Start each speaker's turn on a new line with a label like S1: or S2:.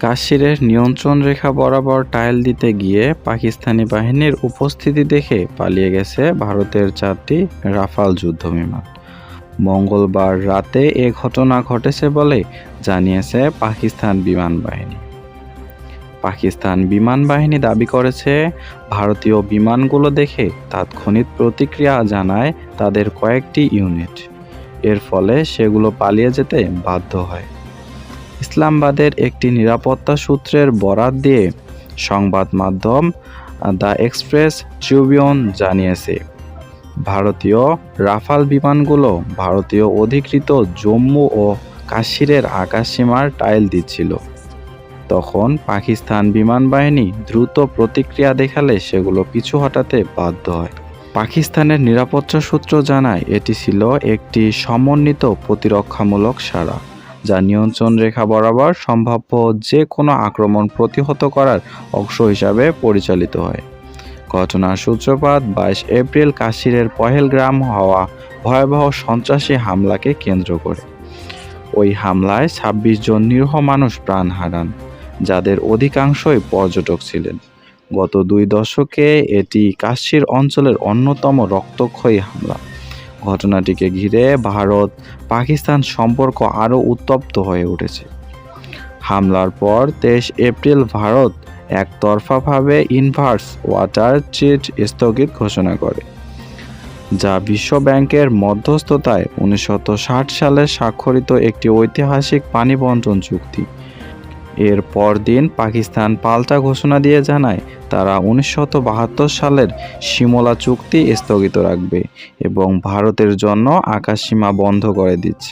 S1: কাশ্মীরের নিয়ন্ত্রণ রেখা বরাবর টাইল দিতে গিয়ে পাকিস্তানি বাহিনীর উপস্থিতি দেখে পালিয়ে গেছে ভারতের চারটি রাফাল যুদ্ধবিমান। মঙ্গলবার রাতে এ ঘটনা ঘটেছে বলে জানিয়েছে পাকিস্তান বিমান বাহিনী। পাকিস্তান বিমান বাহিনী দাবি করেছে, ভারতীয় বিমানগুলো দেখে তাৎক্ষণিক প্রতিক্রিয়া জানায় তাদের কয়েকটি ইউনিট। এর ফলে সেগুলো পালিয়ে যেতে বাধ্য হয়। ইসলামাবাদের একটি নিরাপত্তা সূত্রের বরাত দিয়ে সংবাদ মাধ্যম দ্য এক্সপ্রেস ট্রিবিউন জানিয়েছে। ভারতীয় রাফাল বিমানগুলো ভারতীয় অধিকৃত জম্মু ও কাশ্মীরের আকাশসীমার টাইল দিচ্ছিল। তখন পাকিস্তান বিমান বাহিনী দ্রুত প্রতিক্রিয়া দেখালে সেগুলো পিছু হটাতে বাধ্য হয়। পাকিস্তানের নিরাপত্তা সূত্র জানায়, এটি ছিল একটি সমন্বিত প্রতিরক্ষামূলক সাড়া। যা নিয়ন্ত্রণ রেখা বরাবর সম্ভাব্য যে কোনো আক্রমণ প্রতিহত করার অংশ হিসাবে পরিচালিত হয়। ঘটনার সূত্রপাত বাইশ এপ্রিল কাশ্মীরের পহেলগ্রাম হওয়া ভয়াবহ সন্ত্রাসী হামলাকে কেন্দ্র করে। ওই হামলায় ছাব্বিশ জন নিরীহ মানুষ প্রাণ হারান, যাদের অধিকাংশই পর্যটক ছিলেন। গত দুই দশকে এটি কাশ্মীর অঞ্চলের অন্যতম রক্তক্ষয়ী হামলা। ঘটনাটিকে ঘিরে ভারত পাকিস্তান সম্পর্ক আরও উত্তপ্ত হয়ে উঠেছে। হামলার পর তেইশ এপ্রিল ভারত একতরফাভাবে ইনভার্স ওয়াটার চিট স্থগিত ঘোষণা করে, যা বিশ্ব ব্যাংকের মধ্যস্থতায় উনিশশো ষাট সালে স্বাক্ষরিত একটি ঐতিহাসিক পানি বন্টন চুক্তি। এর পরদিন পাকিস্তান পাল্টা ঘোষণা দিয়ে জানায়, তারা উনিশশো বাহাত্তর সালের সিমলা চুক্তি স্থগিত রাখবে এবং ভারতের জন্য আকাশসীমা বন্ধ করে দিচ্ছে।